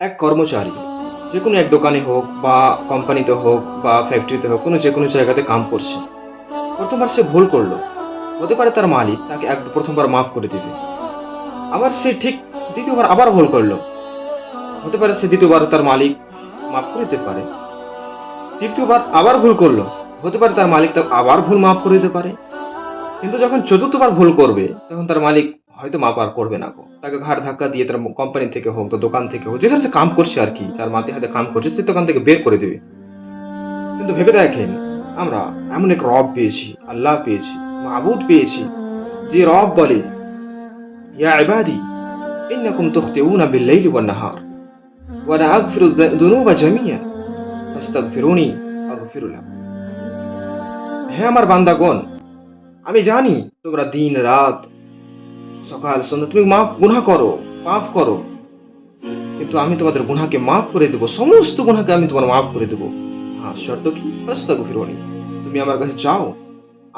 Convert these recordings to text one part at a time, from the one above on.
এক কর্মচারী যে কোনো এক দোকানে হোক বা কোম্পানিতে হোক বা ফ্যাক্টরিতে হোক, কোনো যে কোনো জায়গাতে কাম করছে। প্রথমবার সে ভুল করল। হতে পারে তার মালিক তাকে এক প্রথমবার মাফ করে দিবে। আবার সে ঠিক দ্বিতীয়বার আবার ভুল করল। হতে পারে সে দ্বিতীয়বার তার মালিক মাফ করে দিতে পারে। তৃতীয়বার আবার ভুল করল। হতে পারে তার মালিক তাকে আবার ভুল মাফ করে দিতে পারে। কিন্তু যখন চতুর্থবার ভুল করবে, তখন তার মালিক হয়তো মাপ আর করবে না গো। তাকে ঘাড় ধাক্কা দিয়ে তার কোম্পানি থেকে হোক, তো দোকান থেকে হোক, যেখানে সে কাম করছে আর কি, যার মাথে হাতে কাম করছে, সে দোকান থেকে বের করে দেবে। কিন্তু ভেবে দেখেন, আমরা এমন এক রব পেয়েছি, আল্লাহ পেয়েছি মাহবুদ পেয়েছি, যে রব বলে, ইয়া ইবাদি, ইন্নাকুম তুখতিউনা বিল-লাইলি ওয়ান-নাহার, ওয়া লা আগফিরু যুনুবা জামিআ, ফাস্তাগফিরুনি আগফিরু লাকুম। হে আমার বান্দাগণ, আমি জানি তোমরা দিন রাত সকাল সন্ধ্যা, তুমি মাফ, গুনাহ করো, মাফ করো। কিন্তু আমি তোমাদের গুনাহকে মাফ করে দেবো, সমস্ত গুনাহকে আমি তোমার মাফ করে দেবো। হ্যাঁ শর্ত কি? ফাস্তাগফিরুনি তুমি আমার কাছে চাও,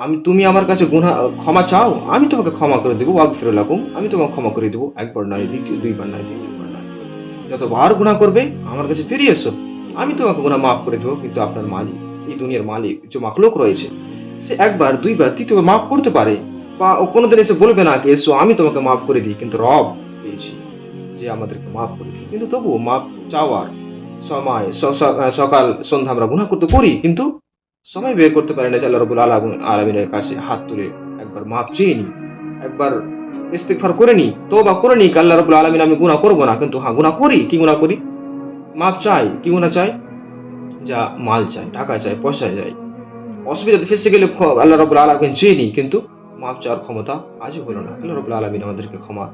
আমি, তুমি আমার কাছে গুনাহ, ক্ষমা চাও, আমি তোমাকে ক্ষমা করে দেবো, ওয়াগফিরু লাকুম, আমি তোমাকে ক্ষমা করে দেবো, একবার নয়, দ্বিতীয়, দুইবার নয় তৃতীয়বার নয়। যতবার গুনাহ করবে, আমার কাছে ফিরে এসো। আমি তোমাকে গুণা মাফ করে দেবো, কিন্তু আপনার মালিক, এই দুনিয়ার মালিক, যে মাখলুক রয়েছে, সে একবার, দুইবার, তৃতীয়বার মাফ করতে পারে। বা কোনোদিন এসে বলবে না কি, এসো, আমি তোমাকে মাফ করে দিই। কিন্তু রব পেয়েছি যে আমাদেরকে মাফ করে দিই কিন্তু তবুও মাফ চাওয়ার সময় সকাল সন্ধ্যা আমরা গুণা করতে করি, কিন্তু সময় বের করতে পারি না আল্লাহ রবুল আলম আলমিনের কাছে হাত তুলে একবার মাপ চেয়ে নি একবার ইস্তেকফার করে নিই তো বা করে নি আল্লাহ রবুল আলমিন, আমি গুণা করব না। কিন্তু হ্যাঁ গুণা করি। কি গুনাহ করি? মাপ চাই। কি গুনাহ চাই? যা মাল চাই, টাকা চাই, পয়সা চাই। অসুবিধাতে ফেসে গেলে আল্লাহ রবুল আলমিন চেয়ে নিই, কিন্তু মাপ চাওয়ার ক্ষমতা আজও হলো না। আল্লাহ রবুল আলমিন আমাদেরকে ক্ষমা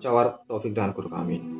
চাওয়ার তৌফিক দান করুক, আমিন।